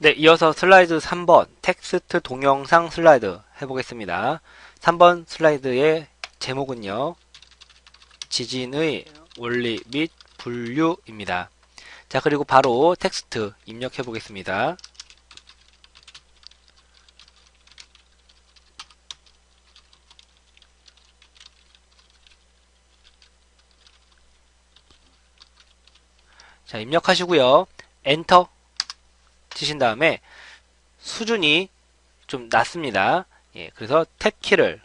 네, 이어서 슬라이드 3번 텍스트 동영상 슬라이드 해보겠습니다. 3번 슬라이드의 제목은요. 지진의 원리 및 분류입니다. 자, 그리고 바로 텍스트 입력해 보겠습니다. 자, 입력하시고요. 엔터 치신 다음에 수준이 좀 낮습니다. 예, 그래서 탭키를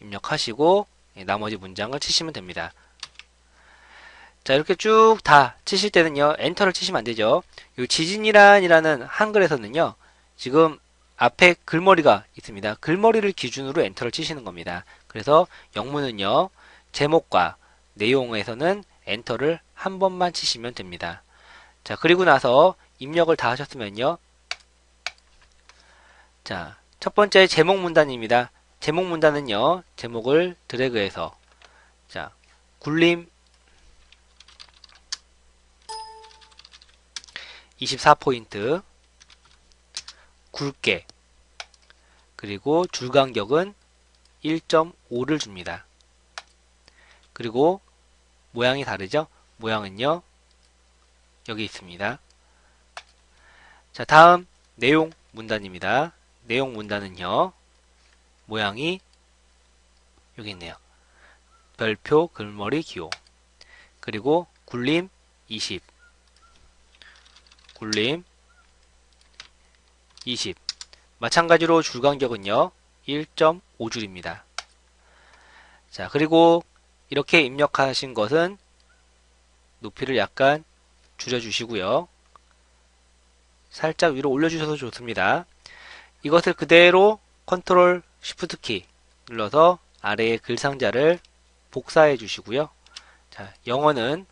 입력하시고 예, 나머지 문장을 치시면 됩니다. 자, 이렇게 쭉 다 치실 때는요, 엔터를 치시면 안 되죠. 이 지진이란이라는 한글에서는요, 지금 앞에 글머리가 있습니다. 글머리를 기준으로 엔터를 치시는 겁니다. 그래서 영문은요, 제목과 내용에서는 엔터를 한 번만 치시면 됩니다. 자, 그리고 나서 입력을 다 하셨으면요. 자, 첫 번째 제목 문단입니다. 제목 문단은요, 제목을 드래그해서, 자, 굴림 24포인트, 굵게, 그리고 줄 간격은 1.5를 줍니다. 그리고 모양이 다르죠? 모양은요, 여기 있습니다. 자, 다음 내용 문단입니다. 내용 문단은요. 모양이 여기 있네요. 별표, 글머리, 기호. 그리고 굴림 20. 굴림 20. 마찬가지로 줄 간격은요. 1.5줄입니다. 자, 그리고 이렇게 입력하신 것은 높이를 약간 줄여주시고요. 살짝 위로 올려주셔도 좋습니다. 이것을 그대로 컨트롤 쉬프트 키 눌러서 아래의 글 상자를 복사해 주시고요. 자, 영어는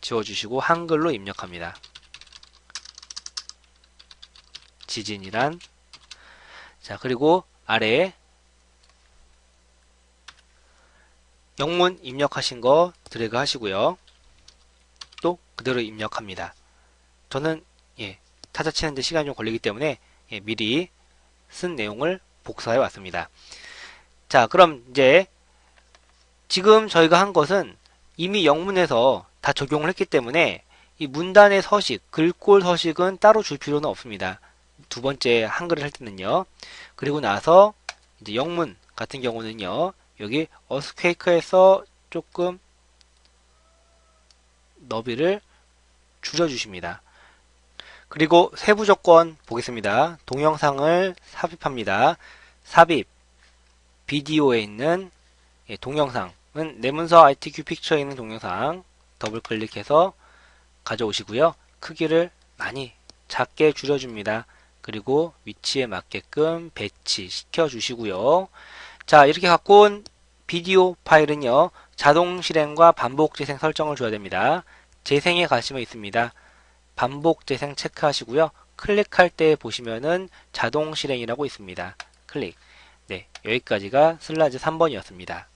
지워주시고 한글로 입력합니다. 지진이란 자 그리고 아래에 영문 입력하신 거 드래그 하시고요. 또 그대로 입력합니다. 저는 예, 타자 치는데 시간이 좀 걸리기 때문에 예, 미리 쓴 내용을 복사해 왔습니다. 자, 그럼 이제 지금 저희가 한 것은 이미 영문에서 다 적용을 했기 때문에 이 문단의 서식, 글꼴 서식은 따로 줄 필요는 없습니다. 두 번째 한글을 할 때는요. 그리고 나서 이제 영문 같은 경우는요. 여기 어스퀘이크에서 조금 너비를 줄여주십니다. 그리고 세부 조건 보겠습니다. 동영상을 삽입합니다. 삽입 비디오에 있는 예, 동영상은 내문서 ITQ 픽처에 있는 동영상 더블 클릭해서 가져오시고요. 크기를 많이 작게 줄여줍니다. 그리고 위치에 맞게끔 배치시켜 주시고요. 자, 이렇게 갖고 온 비디오 파일은요, 자동 실행과 반복 재생 설정을 줘야 됩니다. 재생에 가시면 있습니다. 반복 재생 체크하시고요. 클릭할 때 보시면은 자동 실행이라고 있습니다. 클릭. 네, 여기까지가 슬라이드 3번이었습니다.